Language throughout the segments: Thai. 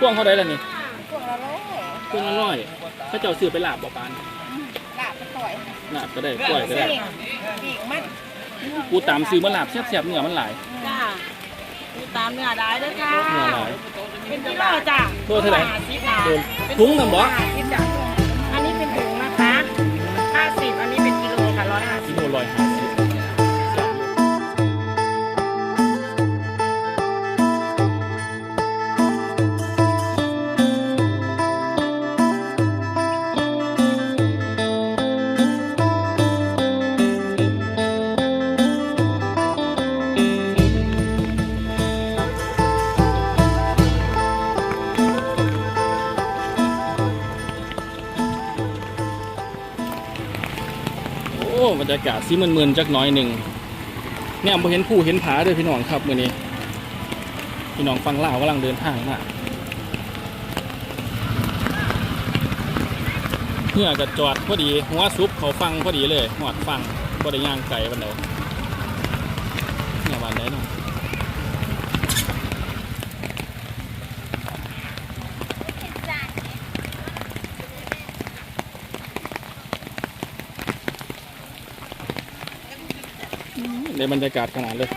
พวงเท่าไรล่ะนี่พวกละร้อยพวงละร้อยถ้าเจ้าซื้อไปลาบบ่ปานลาบไปต่อยลาบก็ได้กล้วยก็ได้ ปีกมันกูตามซื้อมาลาบแซ่บๆเนื้อมันหลายจ้าดูตามเนื้อได้เด้อค่ะเนื้อหลายเป็นกิโลจ้ะโลเท่าไหร่สิบบาทโดนถุงนำบ่สิบจ้ะ สีมึนๆจักน้อยหนึ่งเนี่ยผมเห็นผู้เห็นผาด้วยพี่น้องครับมื้อนี้ พี่น้องฟังล่ากำลังเดินทางมาเพื่อก็จอดพอดีหัวซุปเขาฟังพอดีเลยหอดฟังบ่ได้ย่างไก่บันเดเนี่ยวันไหนเนาะ ในบรรยากาศขนาดเลย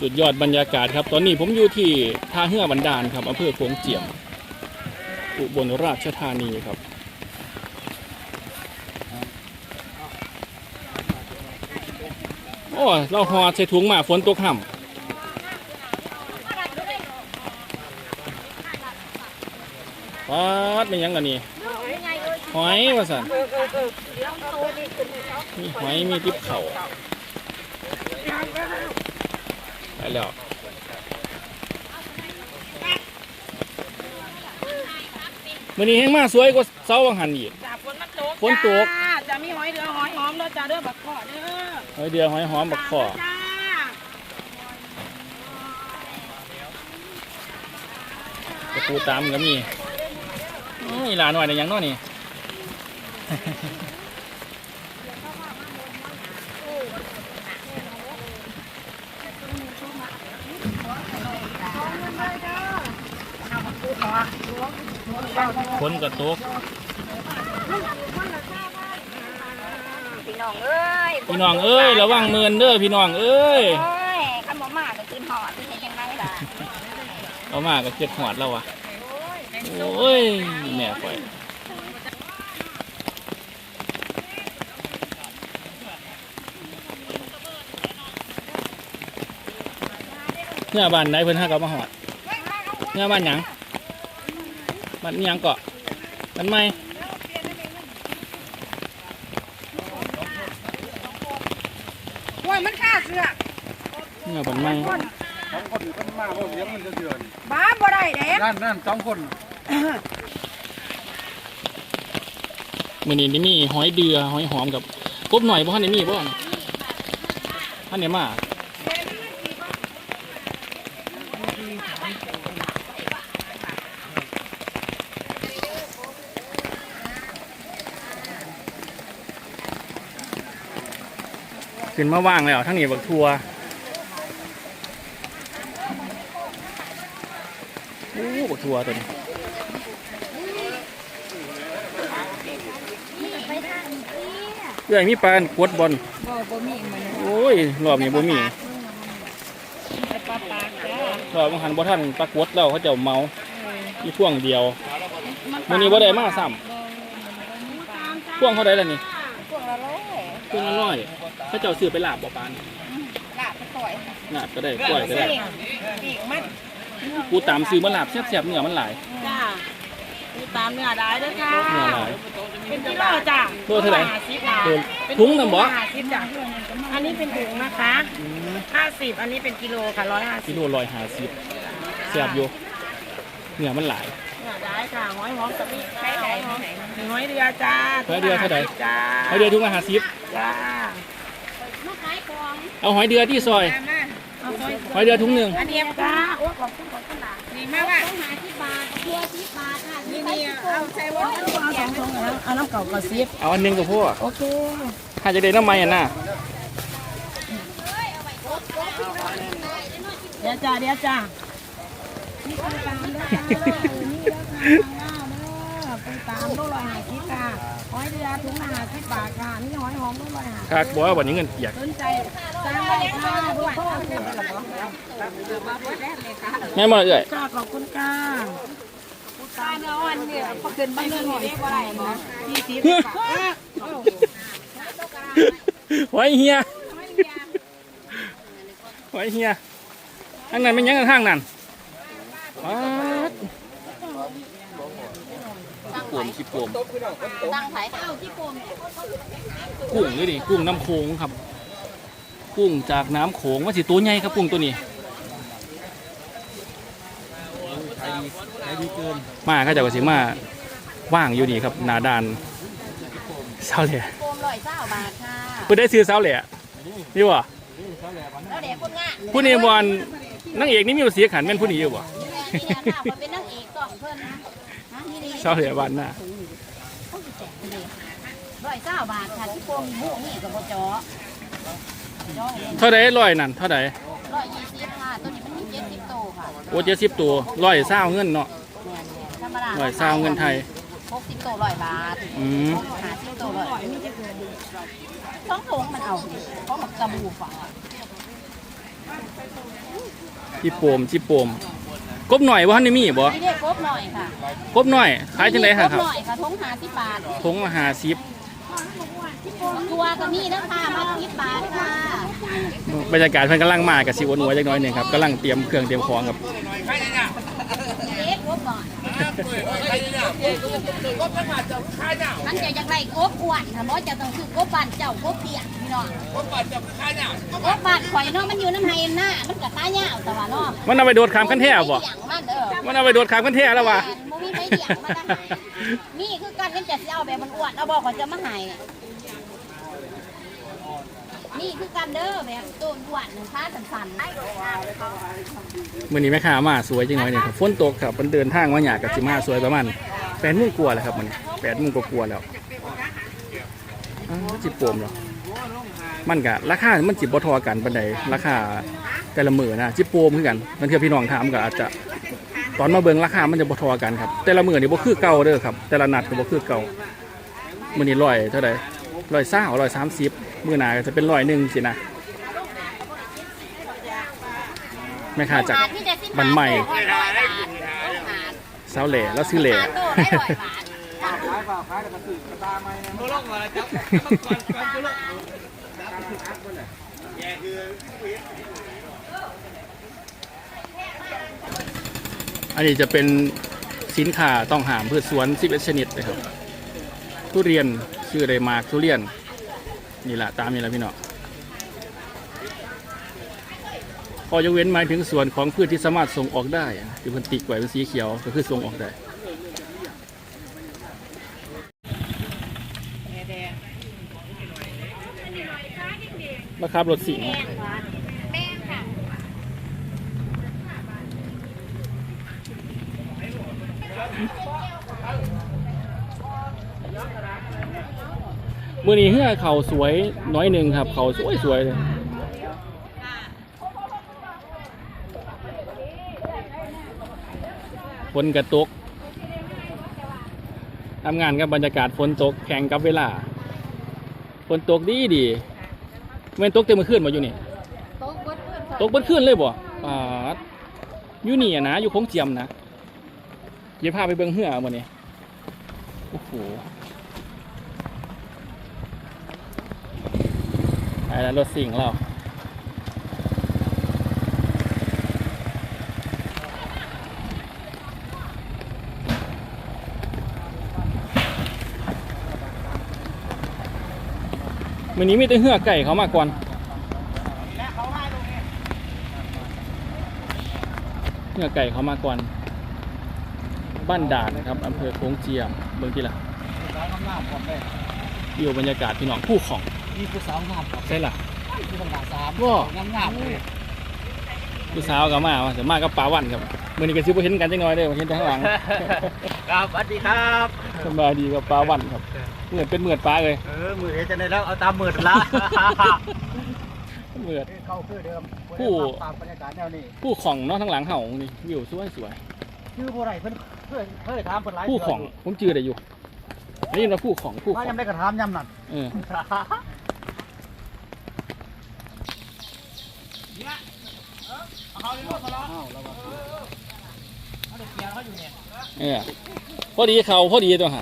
สุดยอดบรรยากาศครับ ตอนนี้ผมอยู่ที่ท่าเฮือบันดาลครับอำเภอโขงเจียม อุบลราชธานีครับ โอ้เราหอใส่ถุงมาฝนตกห่ำปัดเป็นยังกันนี่ หอยว่าสันมีหอยมีติ๊บเข่าไปแล้วมื่อนี้แห้งมาสวยกว่าเสาวังหันอีกจ้าฝนมันตกฝนตกจ้าจะมีหอยเดือหอยหอมเด้อจ้าเด้อบักขอเด้อหอยเดียวหอยหอมบักข้อจ้าตะปูตามก็มีอื้ออีหลาหน่อยในยังเน้อนี่ คนกระตุกพี่น้องเอ้ยพี่น้องเอ้ยระวังเมินเด้อพี่น้องเอ้ยโอ้ยขันบ่มาก็ขึ้นหอดที่เห็นยังไงล่ะเอามาก็เจ็ดหอดแล้ววะโอ้ยแม่ข่อย เนื้อบ้านไหนเพิ่นหากับมาหอดเนื้อบ้านหยังบ้านอิหยังเกาะบ้านไม้ว่ามันฆ่าเสือเนื้อบ้านไม้สองคนคนมาบ่เสียงมันจะเดือนบ้าบ่ได้เด้นั่นนั่นสองคนมื้อนี้นี่มีหอยเดือหอยหอมกับกบหน่อยบ่ทันได้มีบ่ทันได้มา ขึ้นมาว่างแล้วทั้งนี้บักทัวโอ้บักทัวตัวนี้เรื่องมีปลานกวดบอลบ่บ่มีมันโอ้ยรอบนี้บ่มีไอ้ปลาปากจ้ารอบมันหันบ่ทันปลากวดแล้วเขาเจ้าเมามีพ่วงเดียวมื้อนี้บ่ได้มาซ้ำพ่วงเท่าใดล่ะนี่พวกละร้อยพ่วงละร้อย เขาเจ้าซื้อไปลาบบ่ปานลาบไปต่อยลาบก็ได้กล้วยก็ได้ปีกมันกูตามซื้อมาลาบแซ่บๆเนื้อมันหลายจ้าดูตามเนื้อได้เด้อค่ะเนื้อหลายเป็นกิโลจ้ะโลเท่าไหร่ห้สิบบาทโลถุงนำบ่ห้าสิบจ้ะอันนี้เป็นถุงนะคะห้าสิบอันนี้เป็นกิโลค่ะร้อยห้าสิกิบโล150แซ่บอยู่เนื้อมันหลายเนื้อได้ค่ะหอยหอมกับมีไข่ไก่หอมมีหอยเรือจ้าหอยเรือเท่าไหร่จ้าหอยเดือถุงละจ้า50 เอาหอยเดือที่ซอยเอาหอยหอยเดือถุงหนึงอันนี้จ้าโอ้ขอบคุณขอบคุณด่าดีมากว่ะหาที่บาททัวที่บาทค่ะนี่นี่เอาใส่วันนี้เอาสองถุงเอาเอาน้ำเก่ากับซีฟเอาอันหนึงก็พอโอเคถ้าจะได้น้ำมันอะน่ะยวจ้าเดี๋ยวจ้านี่ไปตามเด้อจ้านี่เด้อค่ะทางหน้าเด้อไปตามโลละ ห้าสิบค่ะหอยเดือถุงละห้าสิบบาทค่ะนี่หอยหอมโลละห้าคักบอกว่าวันนี้เงินเปียกสนใจสร้างได้ค่ะด้วยโทษเลยเหรอแม่มาเอ่ยจ้าขอบคุณค่ะตาเนื้อวันเนี่ยพอเกินบ้านเงินหอยอะไรเนาะยี่สิบหอยเฮียหอยเฮียข้างนั้นมันยังข้างนั้นป๊าด ปวมขี้ปวมตั้งไผ่เอ้าที่โปมเนี่ยกุ้งเลยดิกุ้งน้ำโขงครับ กุ้งจากน้ำโขงว่าสิตัวใหญ่ครับกุ้งตัวนี้ขายดีขายดีเกินมาก็จะว่าสิมาว่างอยู่นี่ครับหนาดานเสาเหล่โปมร้อยเจ้าบาทค่ะเพื่อได้ซื้อเสาเหล่นี่วะแล้วเด็กคนงานผู้นี้บอลนางเอกนี่มีอยู่สีขันแม่นผู้นี้อยู่บ่แม่นี่ยหน้าคนเป็นนางเอกก่อนเพื่อนนะฮะนี่ดีเสาเหล่บ้านหน้าร้อยเจ้าบาทค่ะที่โปมหมูนี่กับโบจ้อจ้อเท่าไดร้อยนั่นเท่าไดร้อยยี่สิบค่ะตัวนี้มันมีเจ็ดสิบโตค่ะโอ้เจ็ดสิบตัวร้อยเศร้าเงินเนาะเนี่ยธรรมดาร้อยเศร้าเงินไทยหกสิบโตร้อยบาทอืมหาสิบโตร้อยท้องถุงมันเอาเพราะมันกระบูฝาจิโปมจิโปม กบหน่อยว่าท่านได้มีบ่นี่เรียกกบหน่อยค่ะกบหน่อยขายจังได๋กฮะบครับหน่อยค่ะทงหาสิบบาททงละห้าสิบตัวก็มีนะค่ะมาสิบบาทค่ะบรรยากาศเพิ่นกำลังมากับสิวนหัวจักหน้อยหนึงครับกำลังเตรียมเครื่องเตรียมของครับเอ๊ะกบหน่อยมันจะอยากได้กบอ้วนค่ะเพราะจะต้องคือกบบ้านเจ้ากบเปียกพี่ น้องกบบ้านเจ้าคือข้าเนี่ยกบบ้านข่อยเนาะมันอยู่น้ำไห้หน้ามันกับข้าเหย้าแต่ว่าเนาะมันเอาไปโดดขามคันแท้บ่เลี้ยงมันเออมันเอาไปโดดขามคันแท้แล้ววะบ่มีไผเลี้ยงมันนะนี่คือการเล่นจะสิเอาแบบมันอ้วนเอาบอกก่อนจะมาให้นี่คือการเด้อแบบต้นอ้วนหนึ่งขาสั่นๆมื้อนี้แม่ค้ามาสวยจังหน่อยหนึงครับฝนตกครับมันเดินทางมาหยากกับสิมาสวยประมาณ8โมงกว่าแล้วครับมัน8โมงกว่าๆแล้วอ้าวจิโปมแล้ว มันก็ราคามันสิบ่เทอกันปานใดราคาแต่ละมือนะจิโปมคือกันบางเทือพี่น้องถามก็อาจจะตอนมาเบิ่งราคามันจะบ่ทอกันครับ แต่ละมือนี่บ่คือเก่าเด้อครับ แต่ละนัดก็บ่คือเก่ามื้อนี้ร้อยเท่าใดร้อยเศร้าร้อยสามสิบมื้อหน้าก็จะเป็นร้อยหนึ่งสินะแม่ค้าจากบันใหม่สาแหล่แล้วซื้อแหล่ อันนี้จะเป็นสินค้าต้องหามพืชสวน11ชนิดนะครับ ทุเรียนชื่ออะไรมากทุเรียน นี่แหละตามนี้แหละพี่เน้องพอยกเว้นหมายถึงส่วนของพืชที่สามารถส่งออกได้อะที่เพิ่นติกไว้เป็นสีเขียวก็คือส่งออกได้ มาครับรถสิงห์มื่อนี้เฮือเขาสวยน้อยหนึ่งครับ เขาสวยสวยเลยฝนกระตกทำงานกับบรรยากาศฝนตกแข่งกับเวลาฝนตกดีดี แม่นตกเต็มมือขึ้นมาอยู่นี่ตกเบนขึ้นเลยบ่ปาดอยู่นี่อะนะอยู่คงเจียมนะเดี๋ยวพาไปเบิ่งเหือมื้อนี้โอ้โหไปแล้วรถสิ่งเรา มื้อนี้มีแต่เหือไก่เขามาก่อนเนื้อไก่เขามาก่อน บ้านด่านนะครับอำเภอโค้งเจียมเมืองที่ละสาวงามๆผมเลยอยู่บรรยากาศพี่น้องผู้ของนี่คือสาวงามครับใช่ล่ะที่ต้องการสามว้างามๆเลยผู้สาวก็มาว่าจะมากับปลาวันครับมื่อนี้ก็ซิบ่เห็นกันจังน้อยเด้อเห็นแต่ข้างหลัง ครับสวัสดีครับสบายดีกับปลาวันครับ เหมือนเป็นเหมือนปลาเลยเออมือเอจะได้แล้วเอาตามมือละเหมือด เข้าคือเดิมผู้ ตามบรรยากาศแนวนี้ผู้ของเนาะทั้งหลังเห่านี่วิวสวยสวยชื่อผู้ใดเพิ่นเพิ่นเพิ่นถามเพิ่นหลายผู้ของผมจือได้อยู่ได้ยินว่าผู้ของผู้ขว่าองยังได้กระถามย้ำนั่นเออเออพอดีเขาพอดีตัวห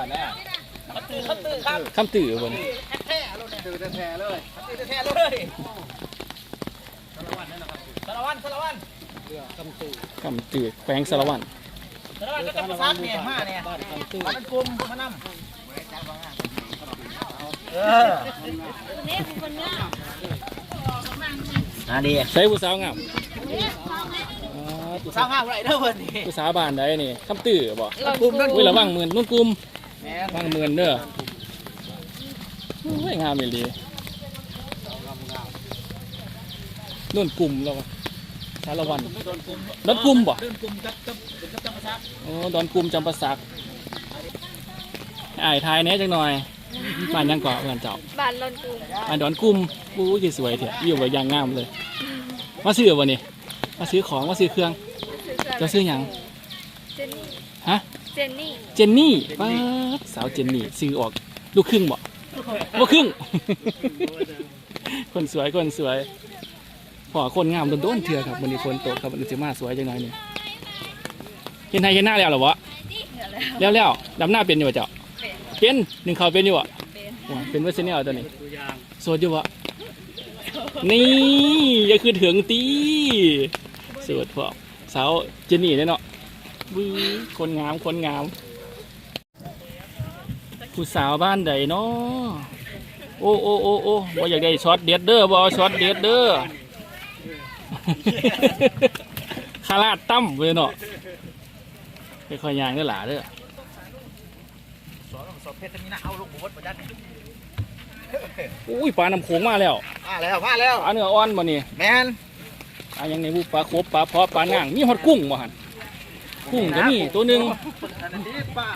าเดี๋ยวบัดแล้วคำตื่อบนตื่นแท้เลยแท้เลยสารวัตรสารวัตรคำตื่แขวงสารวัตรสารวัตรก็จะประสานเนี่ยมาเนี่ยมาเป็นกลุ่มมานำเออนี่เป็นคนงามอันนี้ใช้ผู้สาวงามอ๋อผู้สาสางางไรเด้อเพิ่นนี่ผู้สาวบ้านใดนี่คำตื่อบ่กลุ่มนั่นเว้ยระวังหมื่นนุ่นกลุ่ม แม่วางหมื่นเด้อโอ้ยงามเลยนุ่นกลุ่มแล้ววะสารวันดอนกลุ่มบ่เดินกลุ่มกับกับกับจำประชักโอ้ดอนกลุ่มจำปาสักอ้ายทายแหน่จังหน่อยบ้านยังเกาะเพื่อนเจ้าบ้านลอนกรุงบ้านดอนกลุ่มบู้ยสวยเถอะอยู่ไว้อยางงามเลย มาซื้อบ่นี่มาซื้อของมาซื้อเครื่องเจะซื้อหยังเจนนี่ฮะ เจนนี่เจนนี่ป้าดสาวเจนนี่ซื้อออกลูกครึ่งบ่บ่ครึ่ง คนสวยคนสวยพอคนงามโดนๆเถื่อครับวันนี้ฝนตกครับมันจะมาสวยจังหน่อยนี่เห็นไทยเห็นหน้าแล้วเหรอวะแล้วแล้วดำหน้าเป็นอยู่บ่เจ้าเป็นหนึ่งเขาเป็นอยู่บ่โอ้ยเป็นเวอร์ชันนี้เอาตัวนี้โสดอยู่บ่นี่อย่าคือถึงตีโสดพอสาวเจนนี่เด้อเนาะ บื้อคนงามคนงาม ผู้สาวบ้านใดเนาะโอ้โอ้โอ้โอ้บ่อยากได้ช็อตเด็ดเด้อบ่เอาช็อตเด็ดเด้อคาราดตั้มเว้ยเนาะค่อยๆย่างเด้อหล่าเด้อสอบสอบเพชรนี่นะเอาลูกบดประจันอุ้ยปลาน้ำโขงมาแล้วมาแล้วมาแล้วปลาเนื้ออ่อนบ่นี่แมนปลาหยังในบุปลาโคบปลาเพาะปลาหนังมีฮอดกุ้งบ่หั่น กุ้งก็มีตัวหนึงอันนี้ป้า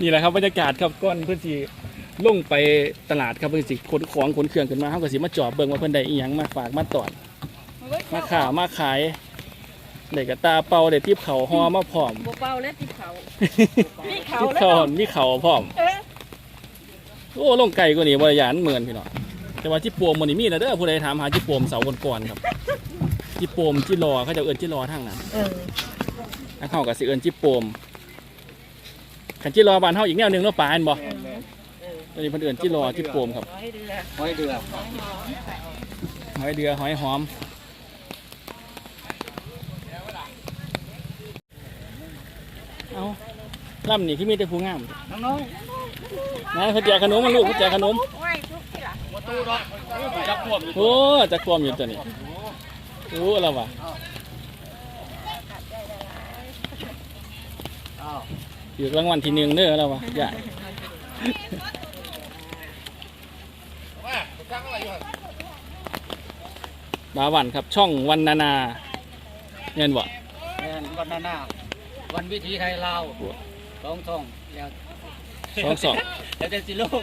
นี่แหละครับบรรยากาศครับก่อนเพื่อนสิลงไปตลาดครับเพื่อนสิขนของขนเครื่องขึ้นมาเขาก็สิมาจอบเบิ่งว่าเพิ่นได้อีหยังมาฝากมาตอนมาข่าวมาขายได้กระตาเป่าได้ทิพเขาห่อมาพร้อมบเป่าและติดเขามีเขาทิพแล้วเขามีเขาพร้อมโอ้ลงไก่กว่านี้บริยานเหมือนพี่น้องแต่ว่าจิปวมมันนี่มีนะเด้อผู้ใดถามหาจิปวมเสาบนก่อนครับ จิปวมจิรอเขาจะเอิ้นจิรอทางนั้นเออนักเขาก็สิเอิ้นจิปวมขันจิรอบ้านเฮาอีกแนวหนึงเนาะปลาเห็นบ่ตัวนี้เพิ่นเอิ้นจิรอจิปวมครับห้อยเดือหอยเดือหอยหอมเอาล่ำนี่ที่มีแต่ผู้งามน้องนะเขาแจกขนมมาลูกเขาแจกขนมๆประตูดอกจับพวกโอ้จะความอยู่ตัวนี้ โอ้แล้ววะอ้าวอยู่รางวัลที่หนึ่งเด้อแล้ววะใหญ่บาวันครับช่องวันนานาเงินบ่แมนวันหน้าหน้าวันวิถีไทยลาวสองช่องแล้วสองสองแล้วจะสิลง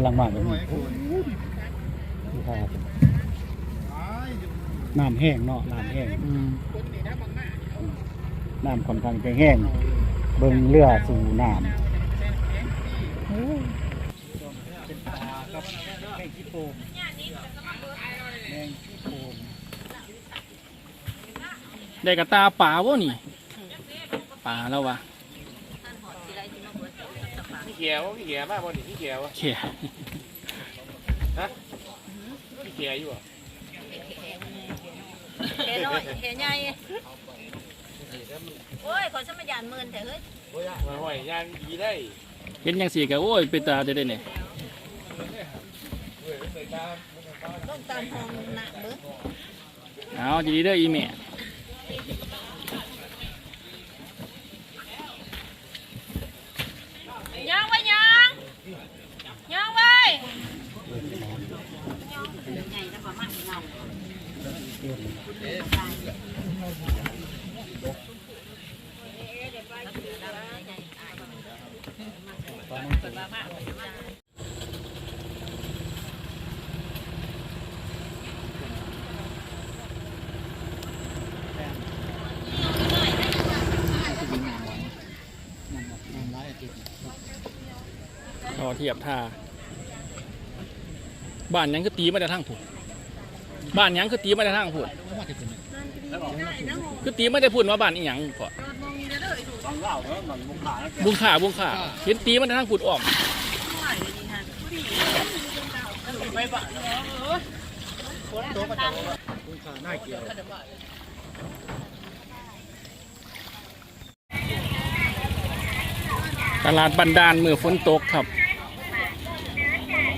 กำลังมาแบบนี้น้ำแห้งเนาะน้ำแห้งอืมน้ำค่อนข้างจะแห้ง เบิ่งเรือสู่น้ำเป็นปลากับแมงขี้โป่งแมงขี้โป่งได้กระตาป่าวะนี่ป่าแล้ววะพี่ เขียวพี่เขียวมากบนนี่พี่เขียวเขี่ยพี่เขียวอยู่อะเห็นน้อยเห็นใหญ่โอ้ยขอสมัยยานหมื่นแต่เฮ้ยมาห้อยย่างดีได้เห็นยังสีกะโอ้ยเป็นตาได้ได้เนี่ยต้องตามห้องหนักเบ้อเอาดีๆเด้ออีแม่ยังไว้ยัง ยังไว้ใหญ่แล้วก็มากเงาเทียบท่า บ้านหยังคือตีมาแต่ทางผุดบ้านหยังคือตีมาแต่ทางผุดคือตีมาแต่พุ่นว่าบ้านอีหยังก่อนต้องเล่าเนาะมันมุขขาบุงขาบุงขาเห็นตีมาแต่ทางผุดอ้อมมุขขาหน้าเกี่ยวตลาดบันดาลมือฝนตกครับ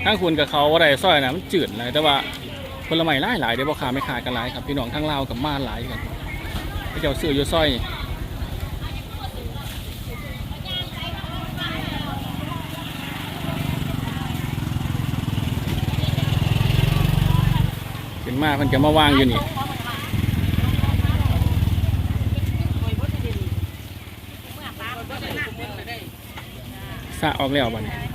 ทั้งคุณกับเขาอะไรซอยนะมันจืดเลยแต่ว่าผลไม้หลายหลายเดี๋ยวพ่อค้าไม่ขายกันหลายครับพี่น้องทั้งลาวกับมาหลายกันไปเจ้าซื้ออยู่ซอยนี่เป็นมาเพิ่นจะมาวางอยู่นี่สะออกแล้วบัดนี้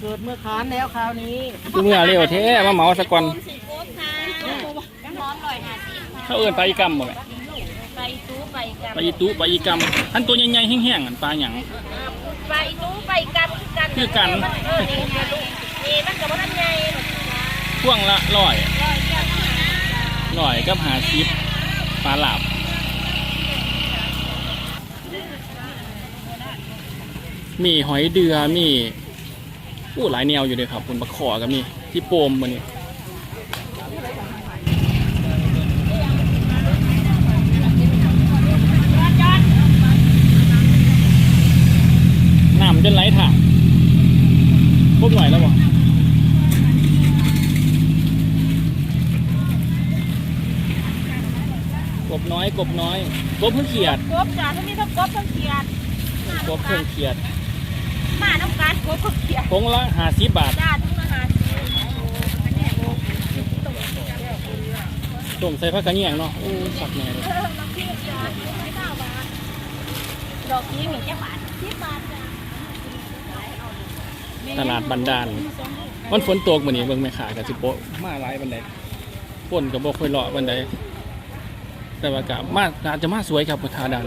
เกิดเมื่อคานแล้วคราวนี้คือเมื่อเร็วแท้มาเหมาสะก่อนสิโกบค่ะน้ำหอมลอยหาสิบเขาเอิ้นปลาอีกำบ่แม่ไปตู้ไปกับปลาอีตุปลาอีกำอันตัวใหญ่ๆแห้งๆอันปลาหยังไปตู้ไปกับกันคือกันเออนี่ค่ะลูกนี่มันกับว่านั่นไงพ่วงละร้อยร้อยกับหาซิปปลาหลาบ มีหอยเดือมีอู้หลายแนวอยู่เลยครับคุณปลาขอกับมีที่โปมมันนี่น้ำจนไหลถ่างพวกหน่อยแล้วบ่กบน้อยกบน้อยกบเพิ่งเขียดกบจ้าถ้ามีทั้งกบทั้งเขียดกบเพิ่งเขียด มาน้ำการกบกับเขียดคงละห้าสิบบาทจ้าทุกอาหารต้มใส่ผักกระเนียงเนาะโอ้สักแน่เลยดอกนี้มีแค่บาทสิบบาทจ้าตลาดบันดาล มันฝนตกมื้อนี้เบิ่งแม่ค้ากับสิโปะมาหลายบันไดฝนก็บ่ค่อยเลาะบันไดแต่ว่ากะมาอาจจะมาสวยครับพุทธาดาน